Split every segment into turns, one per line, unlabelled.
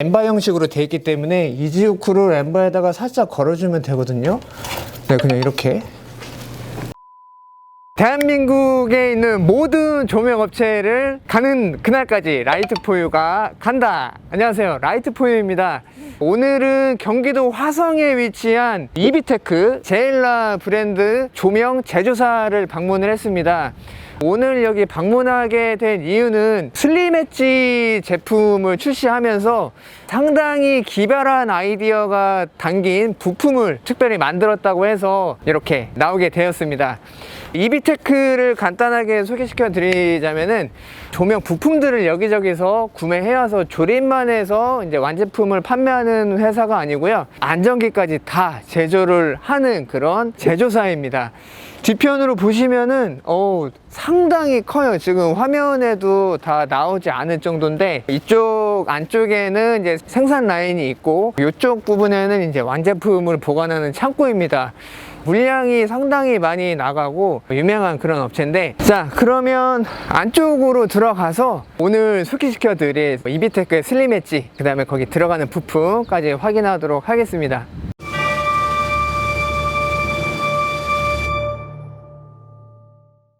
엠바 형식으로 돼 있기 때문에 이지우크를 엠바에다가 살짝 걸어주면 되거든요. 네, 그냥 이렇게. 대한민국에 있는 모든 조명 업체를 가는 그날까지 라이트포유가 간다. 안녕하세요. 라이트포유입니다. 오늘은 경기도 화성에 위치한 이비테크 제일라 브랜드 조명 제조사를 방문을 했습니다. 오늘 여기 방문하게 된 이유는 슬림 엣지 제품을 출시하면서 상당히 기발한 아이디어가 담긴 부품을 특별히 만들었다고 해서 이렇게 나오게 되었습니다. 이비테크를 간단하게 소개시켜 드리자면은 조명 부품들을 여기저기서 구매해와서 조립만 해서 이제 완제품을 판매하는 회사가 아니고요. 안전기까지 다 제조를 하는 그런 제조사입니다. 뒤편으로 보시면은 어 상당히 커요. 지금 화면에도 다 나오지 않을 정도인데 이쪽 안쪽에는 이제 생산 라인이 있고 이쪽 부분에는 이제 완제품을 보관하는 창고입니다. 물량이 상당히 많이 나가고 유명한 그런 업체인데 자 그러면 안쪽으로 들어가서 오늘 소개시켜 드릴 이비테크의 슬림 엣지 그 다음에 거기 들어가는 부품까지 확인하도록 하겠습니다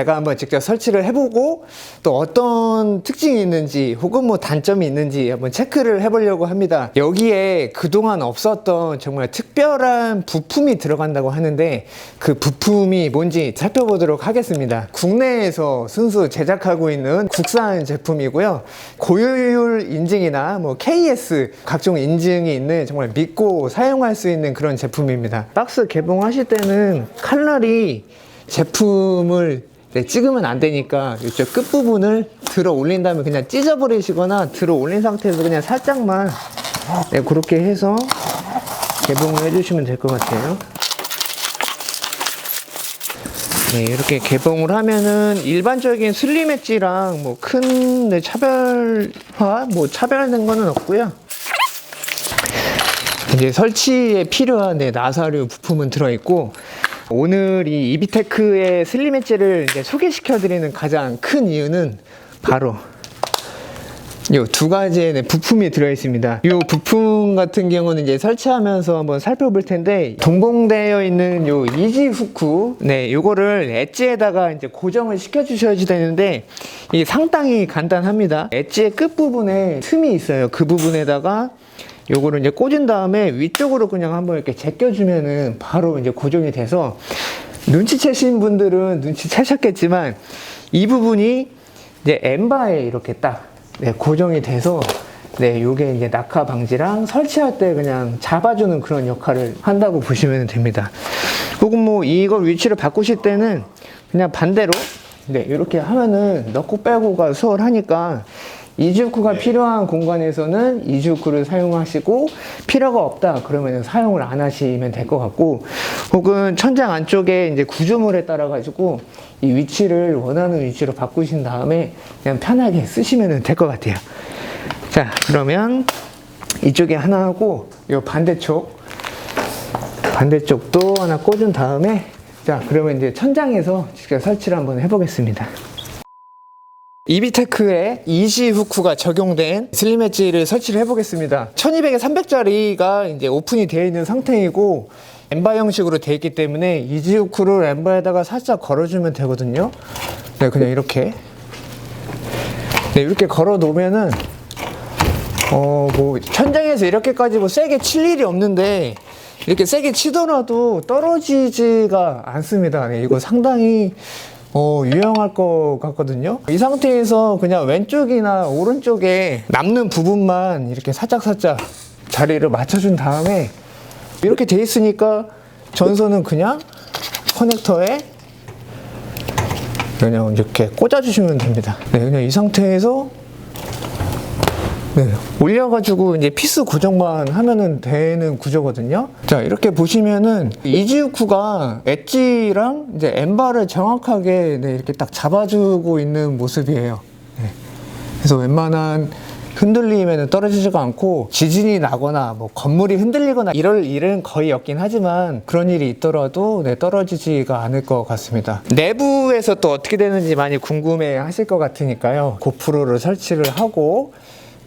제가 한번 직접 설치를 해보고 또 어떤 특징이 있는지 혹은 뭐 단점이 있는지 한번 체크를 해보려고 합니다. 여기에 그동안 없었던 정말 특별한 부품이 들어간다고 하는데 그 부품이 뭔지 살펴보도록 하겠습니다. 국내에서 순수 제작하고 있는 국산 제품이고요. 고효율 인증이나 뭐 KS 각종 인증이 있는 정말 믿고 사용할 수 있는 그런 제품입니다. 박스 개봉하실 때는 칼날이 제품을 네, 찍으면 안 되니까 이쪽 끝부분을 들어 올린 다음에 그냥 찢어버리시거나 들어 올린 상태에서 그냥 살짝만 네, 그렇게 해서 개봉을 해주시면 될 것 같아요. 네, 이렇게 개봉을 하면은 일반적인 슬림 엣지랑 뭐큰 차별화, 뭐 차별된 거는 없고요. 이제 설치에 필요한 네, 나사류 부품은 들어있고 오늘 이 이비테크의 슬림 엣지를 이제 소개시켜드리는 가장 큰 이유는 바로 요두 가지의 네, 부품이 들어있습니다. 요 부품 같은 경우는 이제 설치하면서 한번 살펴볼 텐데 동봉되어 있는 요 이지 후크 네 요거를 엣지에다가 이제 고정을 시켜 주셔야 되는데 이게 상당히 간단합니다. 엣지의 끝 부분에 틈이 있어요. 그 부분에다가 요거를 이제 꽂은 다음에 위쪽으로 그냥 한번 이렇게 제껴주면은 바로 이제 고정이 돼서 눈치채신 분들은 눈치채셨겠지만 이 부분이 이제 엠바에 이렇게 딱 네, 고정이 돼서 네, 요게 이제 낙하 방지랑 설치할 때 그냥 잡아주는 그런 역할을 한다고 보시면 됩니다. 혹은 뭐 이걸 위치를 바꾸실 때는 그냥 반대로 네, 이렇게 하면은 넣고 빼고가 수월하니까 이주크가 필요한 공간에서는 이주크를 사용하시고 필요가 없다 그러면 사용을 안 하시면 될 것 같고 혹은 천장 안쪽에 이제 구조물에 따라 가지고 이 위치를 원하는 위치로 바꾸신 다음에 그냥 편하게 쓰시면 될 것 같아요. 자 그러면 이쪽에 하나 하고 이 반대쪽 반대쪽도 하나 꽂은 다음에 자 그러면 이제 천장에서 직접 설치를 한번 해보겠습니다. 이비테크의 이지 후크가 적용된 슬림 엣지를 설치를 해보겠습니다. 1200에 300짜리가 이제 오픈이 되어 있는 상태이고 엠바 형식으로 되어 있기 때문에 이지 후크를 엠바에다가 살짝 걸어주면 되거든요. 네, 그냥 이렇게. 네, 이렇게 걸어 놓으면은 어, 뭐 천장에서 이렇게까지 뭐 세게 칠 일이 없는데 이렇게 세게 치더라도 떨어지지가 않습니다. 네, 이거 상당히 어, 유용할 것 같거든요. 이 상태에서 그냥 왼쪽이나 오른쪽에 남는 부분만 이렇게 살짝살짝 자리를 맞춰준 다음에 이렇게 돼 있으니까 전선은 그냥 커넥터에 그냥 이렇게 꽂아주시면 됩니다. 네, 그냥 이 상태에서 네, 올려가지고 이제 피스 고정만 하면은 되는 구조거든요. 자, 이렇게 보시면은 이지우쿠가 엣지랑 이제 엠바를 정확하게 네, 이렇게 딱 잡아주고 있는 모습이에요. 네. 그래서 웬만한 흔들리면 떨어지지가 않고 지진이 나거나 뭐 건물이 흔들리거나 이럴 일은 거의 없긴 하지만 그런 일이 있더라도 네, 떨어지지가 않을 것 같습니다. 내부에서 또 어떻게 되는지 많이 궁금해 하실 것 같으니까요. 고프로를 설치를 하고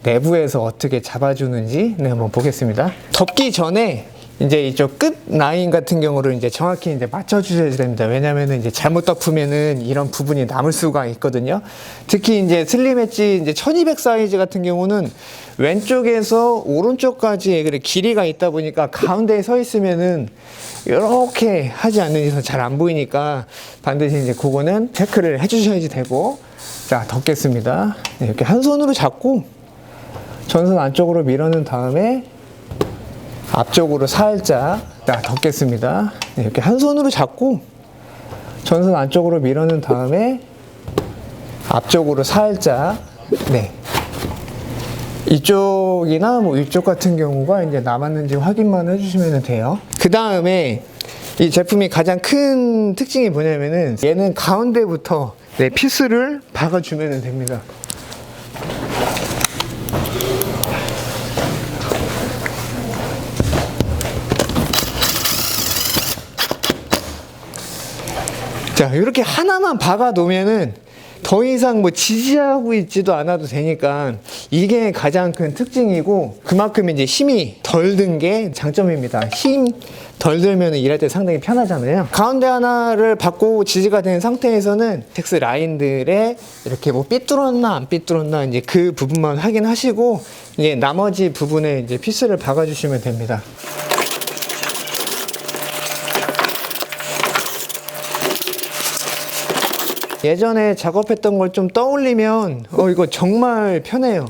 내부에서 어떻게 잡아주는지 네, 한번 보겠습니다. 덮기 전에 이제 이쪽 끝 라인 같은 경우를 이제 정확히 이제 맞춰주셔야 됩니다. 왜냐면은 이제 잘못 덮으면은 이런 부분이 남을 수가 있거든요. 특히 이제 슬림 엣지 이제 1200 사이즈 같은 경우는 왼쪽에서 오른쪽까지 그 길이가 있다 보니까 가운데에 서 있으면은 이렇게 하지 않는 이상 잘 안 보이니까 반드시 이제 그거는 체크를 해주셔야지 되고 자 덮겠습니다. 네, 이렇게 한 손으로 잡고 전선 안쪽으로 밀어넣은 다음에 앞쪽으로 살짝 자, 덮겠습니다. 네, 이렇게 한 손으로 잡고 전선 안쪽으로 밀어넣은 다음에 앞쪽으로 살짝 네. 이쪽이나 뭐 이쪽 같은 경우가 이제 남았는지 확인만 해주시면 돼요. 그 다음에 이 제품이 가장 큰 특징이 뭐냐면은 얘는 가운데부터 네, 피스를 박아주면 됩니다. 자, 이렇게 하나만 박아 놓으면은 더 이상 뭐 지지하고 있지도 않아도 되니까 이게 가장 큰 특징이고 그만큼 이제 힘이 덜 든 게 장점입니다. 힘 덜 들면 일할 때 상당히 편하잖아요. 가운데 하나를 받고 지지가 된 상태에서는 텍스 라인들에 이렇게 뭐 삐뚤었나 안 삐뚤었나 이제 그 부분만 확인하시고 이제 나머지 부분에 이제 피스를 박아주시면 됩니다. 예전에 작업했던 걸 좀 떠올리면 어 이거 정말 편해요.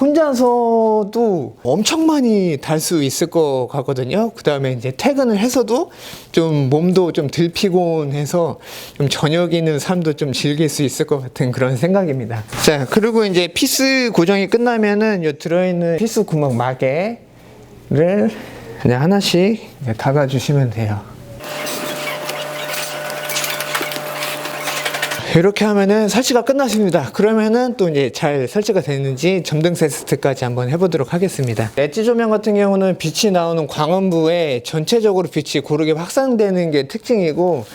혼자서도 엄청 많이 달 수 있을 것 같거든요. 그 다음에 이제 퇴근을 해서도 좀 몸도 좀 덜 피곤해서 좀 저녁이는 삶도 좀 즐길 수 있을 것 같은 그런 생각입니다. 자, 그리고 이제 피스 고정이 끝나면은 요 들어있는 피스 구멍 마개를 그냥 하나씩 이제 닫아주시면 돼요. 이렇게 하면은 설치가 끝났습니다. 그러면은 또 이제 잘 설치가 됐는지 점등 테스트까지 한번 해보도록 하겠습니다. 엣지 조명 같은 경우는 빛이 나오는 광원부에 전체적으로 빛이 고르게 확산되는 게 특징이고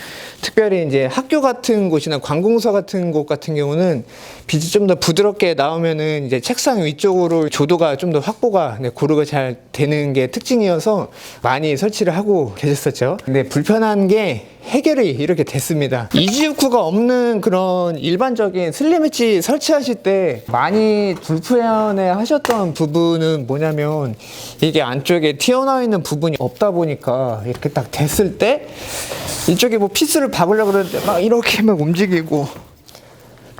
특별히 이제 학교 같은 곳이나 관공서 같은 곳 같은 경우는 빛이 좀 더 부드럽게 나오면은 이제 책상 위쪽으로 조도가 좀 더 확보가 네, 고르게 잘 되는 게 특징이어서 많이 설치를 하고 계셨었죠. 근데 불편한 게 해결이 이렇게 됐습니다. 이지우크가 없는 그런 일반적인 슬림 엣지 설치하실 때 많이 불편해 하셨던 부분은 뭐냐면 이게 안쪽에 튀어나와 있는 부분이 없다 보니까 이렇게 딱 됐을 때 이쪽에 뭐 피스를 박으려고 그러는데 막 이렇게 막 움직이고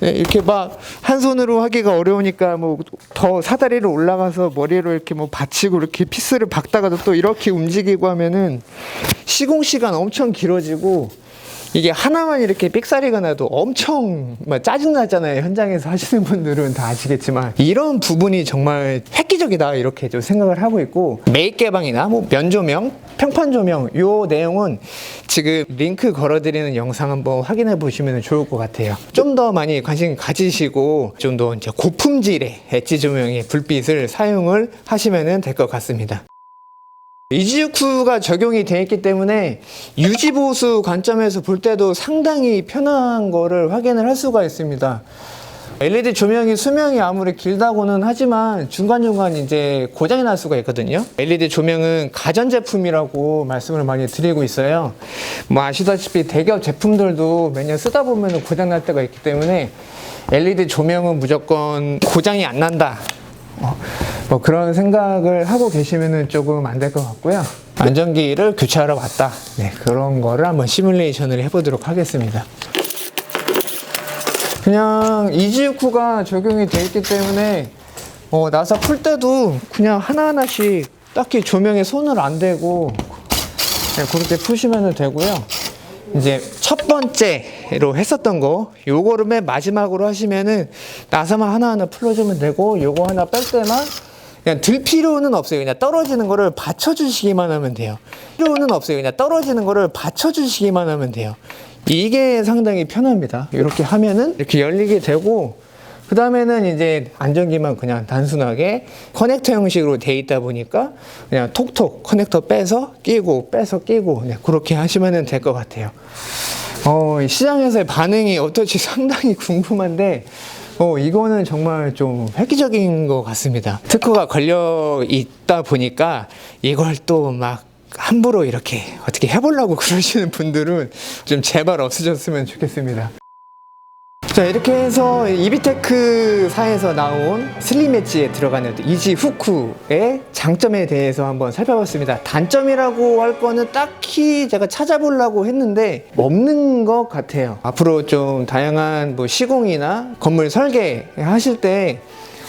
네, 이렇게 막 한 손으로 하기가 어려우니까 뭐 더 사다리로 올라가서 머리로 이렇게 뭐 받치고 이렇게 피스를 박다가도 또 이렇게 움직이고 하면은 시공 시간 엄청 길어지고 이게 하나만 이렇게 삑사리가 나도 엄청 막 짜증나잖아요. 현장에서 하시는 분들은 다 아시겠지만 이런 부분이 정말 획 기적이다 이렇게 좀 생각을 하고 있고 메이크 개방이나 뭐 면조명, 평판 조명 요 내용은 지금 링크 걸어드리는 영상 한번 확인해 보시면 좋을 것 같아요. 좀 더 많이 관심 가지시고 좀 더 이제 고품질의 엣지 조명의 불빛을 사용을 하시면 될 것 같습니다. 이지유쿠가 적용이 되어 있기 때문에 유지보수 관점에서 볼 때도 상당히 편한 거를 확인을 할 수가 있습니다. LED 조명이 수명이 아무리 길다고는 하지만 중간중간 이제 고장이 날 수가 있거든요. LED 조명은 가전제품이라고 말씀을 많이 드리고 있어요. 뭐 아시다시피 대기업 제품들도 매년 쓰다 보면 고장 날 때가 있기 때문에 LED 조명은 무조건 고장이 안 난다. 어, 뭐 그런 생각을 하고 계시면 조금 안 될 것 같고요. 안전기를 교체하러 왔다. 네, 그런 거를 한번 시뮬레이션을 해보도록 하겠습니다. 그냥 이지우쿠가 적용이 되어 있기 때문에 어, 나사 풀 때도 그냥 하나하나씩 딱히 조명에 손을 안 대고 네, 그렇게 푸시면 되고요. 이제 첫 번째로 했었던 거 요거를 맨 마지막으로 하시면은 나사만 하나하나 풀어주면 되고 요거 하나 뺄 때만 그냥 들 필요는 없어요. 그냥 떨어지는 거를 받쳐주시기만 하면 돼요. 필요는 없어요. 그냥 떨어지는 거를 받쳐주시기만 하면 돼요. 이게 상당히 편합니다. 이렇게 하면은 이렇게 열리게 되고 그 다음에는 이제 안전기만 그냥 단순하게 커넥터 형식으로 돼 있다 보니까 그냥 톡톡 커넥터 빼서 끼고 빼서 끼고 네, 그렇게 하시면 될 것 같아요. 어, 이 시장에서의 반응이 어떨지 상당히 궁금한데 어, 이거는 정말 좀 획기적인 것 같습니다. 특허가 걸려 있다 보니까 이걸 또막 함부로 이렇게 어떻게 해보려고 그러시는 분들은 좀 제발 없어졌으면 좋겠습니다. 자 이렇게 해서 이비테크 사에서 나온 슬림 엣지에 들어가는 이지 후크의 장점에 대해서 한번 살펴봤습니다. 단점이라고 할 거는 딱히 제가 찾아보려고 했는데 없는 것 같아요. 앞으로 좀 다양한 뭐 시공이나 건물 설계 하실 때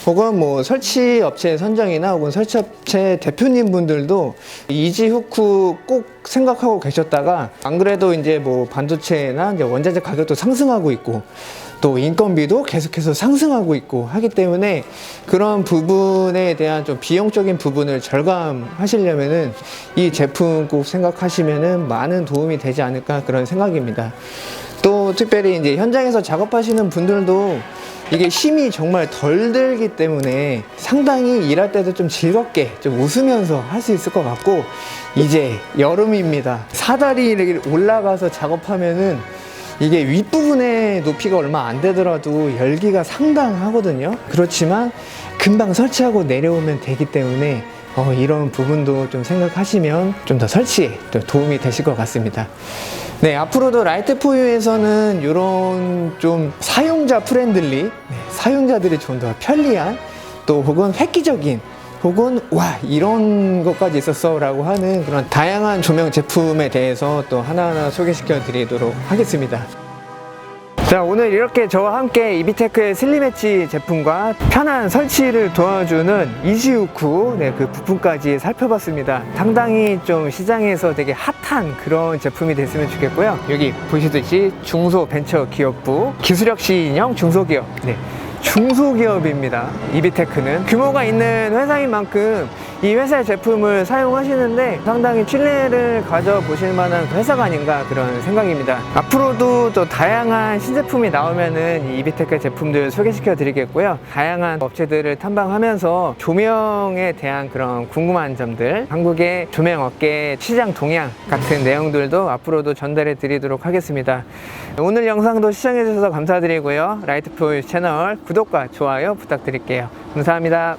혹은 뭐 설치 업체 선정이나 혹은 설치 업체 대표님 분들도 이지 후크 꼭 생각하고 계셨다가 안 그래도 이제 뭐 반도체나 이제 원자재 가격도 상승하고 있고 또 인건비도 계속해서 상승하고 있고 하기 때문에 그런 부분에 대한 좀 비용적인 부분을 절감하시려면은 이 제품 꼭 생각하시면은 많은 도움이 되지 않을까 그런 생각입니다. 또 특별히 이제 현장에서 작업하시는 분들도 이게 힘이 정말 덜 들기 때문에 상당히 일할 때도 좀 즐겁게 좀 웃으면서 할 수 있을 것 같고 이제 여름입니다. 사다리 올라가서 작업하면은 이게 윗부분의 높이가 얼마 안 되더라도 열기가 상당하거든요. 그렇지만 금방 설치하고 내려오면 되기 때문에 어, 이런 부분도 좀 생각하시면 좀 더 설치에 또 도움이 되실 것 같습니다. 네, 앞으로도 라이트 포유에서는 이런 좀 사용자 프렌들리, 네, 사용자들이 좀 더 편리한 또 혹은 획기적인 혹은 와 이런 것까지 있었어 라고 하는 그런 다양한 조명 제품에 대해서 또 하나하나 소개시켜 드리도록 하겠습니다. 자 오늘 이렇게 저와 함께 이비테크의 슬림 엣지 제품과 편한 설치를 도와주는 이지우쿠 네, 그 부품까지 살펴봤습니다 상당히 좀 시장에서 되게 핫한 그런 제품이 됐으면 좋겠고요 여기 보시듯이 중소벤처기업부 기술혁신 인형 중소기업 네. 중소기업입니다. 이비테크는 규모가 있는 회사인 만큼 이 회사의 제품을 사용하시는데 상당히 신뢰를 가져보실 만한 회사가 아닌가 그런 생각입니다. 앞으로도 또 다양한 신제품이 나오면은 이 이비테크 제품들 소개시켜 드리겠고요. 다양한 업체들을 탐방하면서 조명에 대한 그런 궁금한 점들, 한국의 조명 업계 시장 동향 같은 내용들도 앞으로도 전달해 드리도록 하겠습니다. 오늘 영상도 시청해 주셔서 감사드리고요. 라이트풀 채널 구독과 좋아요 부탁드릴게요. 감사합니다.